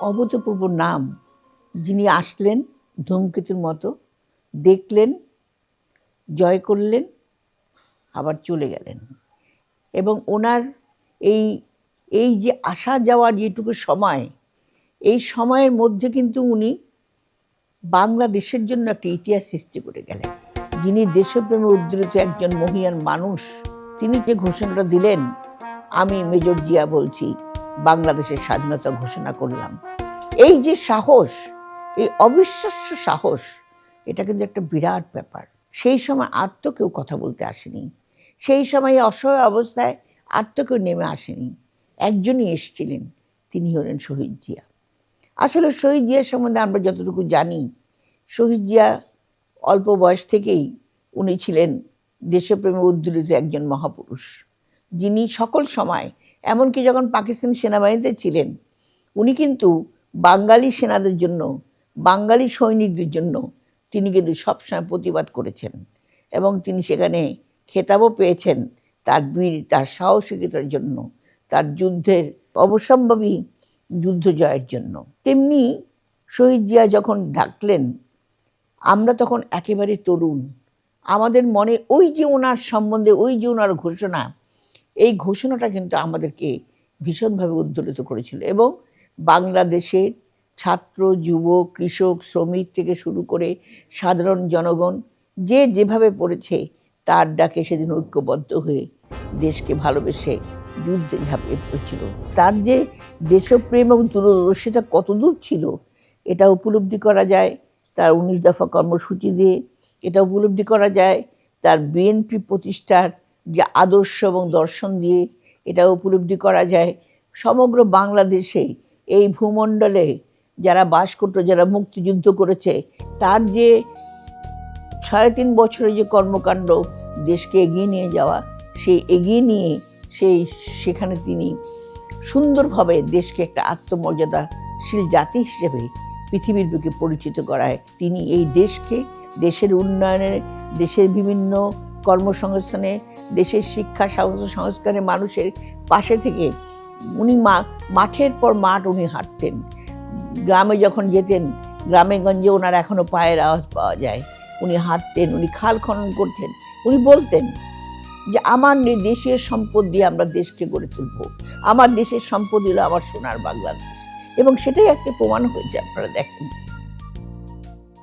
অভূতপূর্ব নাম। যিনি আসলেন ধূমকেতুর মতো, দেখলেন, জয় করলেন, আবার চলে গেলেন। এবং ওনার এই এই যে আসা যাওয়ার যেটুকু সময়, এই সময়ের মধ্যে কিন্তু উনি বাংলাদেশের জন্য একটা ইতিহাস সৃষ্টি করে গেলেন। যিনি দেশপ্রেমে উদ্ধৃত একজন মহিয়ান মানুষ, তিনি যে ঘোষণাটা দিলেন, আমি মেজর জিয়া বলছি বাংলাদেশের স্বাধীনতা ঘোষণা করলাম। এই যে সাহস, এই অবিশ্বাস্য সাহস, এটা কিন্তু একটা বিরাট ব্যাপার। সেই সময় আর তো কেউ কথা বলতে আসেনি। সেই সময় অসহায় অবস্থায় আর তো কেউ নেমে আসেনি। একজনই এসেছিলেন, তিনি হলেন শহীদ জিয়া। আসলে শহীদ জিয়া সম্বন্ধে আমরা যতটুকু জানি, শহীদ জিয়া অল্প বয়স থেকেই উনি ছিলেন দেশপ্রেমে উদ্দোলিত একজন মহাপুরুষ। যিনি সকল সময় এমনকি যখন পাকিস্তান সেনাবাহিনীতে ছিলেন, উনি কিন্তু বাঙালি সেনাদের জন্য, বাঙালি সৈনিকদের জন্য তিনি কিন্তু সবসময় প্রতিবাদ করেছেন এবং তিনি সেখানে খেতাবও পেয়েছেন তার বীর, তার সাহসিকতার জন্য, তার যুদ্ধের অবসম্ভাবী যুদ্ধ জয়ের জন্য। তেমনি শহীদ জিয়া যখন ডাকলেন, আমরা তখন একেবারে তরুণ। আমাদের মনে ওই যে ওনার সম্বন্ধে, ওই যে ওনার ঘোষণা এই ঘোষণাটা কিন্তু আমাদেরকে ভীষণভাবে উদ্দোলিত করেছিল এবং বাংলাদেশের ছাত্র, যুব, কৃষক, শ্রমিক থেকে শুরু করে সাধারণ জনগণ যে যেভাবে পড়েছে তার ডাকে সেদিন ঐক্যবদ্ধ হয়ে দেশকে ভালোবেসে যুদ্ধে ঝাঁপিয়ে পড়েছিল। তার যে দেশপ্রেম এবং দূরদর্শিতা কতদূর ছিল, এটা উপলব্ধি করা যায় তার উনিশ দফা কর্মসূচি দিয়ে, এটা উপলব্ধি করা যায় তার বিএনপি প্রতিষ্ঠার যে আদর্শ এবং দর্শন দিয়ে এটা উপলব্ধি করা যায়। সমগ্র বাংলাদেশে এই ভূমণ্ডলে যারা বাস করতো, যারা মুক্তিযুদ্ধ করেছে, তার যে সাড়ে তিন বছরের যে কর্মকাণ্ড, দেশকে এগিয়ে নিয়ে যাওয়া, সেই এগিয়ে নিয়ে সেই সেখানে তিনি সুন্দরভাবে দেশকে একটা আত্মমর্যাদাশীল জাতি হিসেবে পৃথিবীর বুকে পরিচিত করায়। তিনি এই দেশকে, দেশের উন্নয়নে, দেশের বিভিন্ন কর্মসংস্থানে, দেশের শিক্ষা সংস্কারে মানুষের পাশে থেকে উনি মা, মাঠের পর মাঠ উনি হাঁটতেন। গ্রামে যখন যেতেন, গ্রামে গঞ্জে ওনার এখনও পায়ের আওয়াজ পাওয়া যায়। উনি হাঁটতেন, উনি খাল খনন করতেন। উনি বলতেন যে, আমার দেশের সম্পদ দিয়ে আমরা দেশকে গড়ে তুলব। আমার দেশের সম্পদ হলো আমার সোনার বাংলাদেশ। এবং সেটাই আজকে প্রমাণ হয়েছে, আপনারা দেখেন।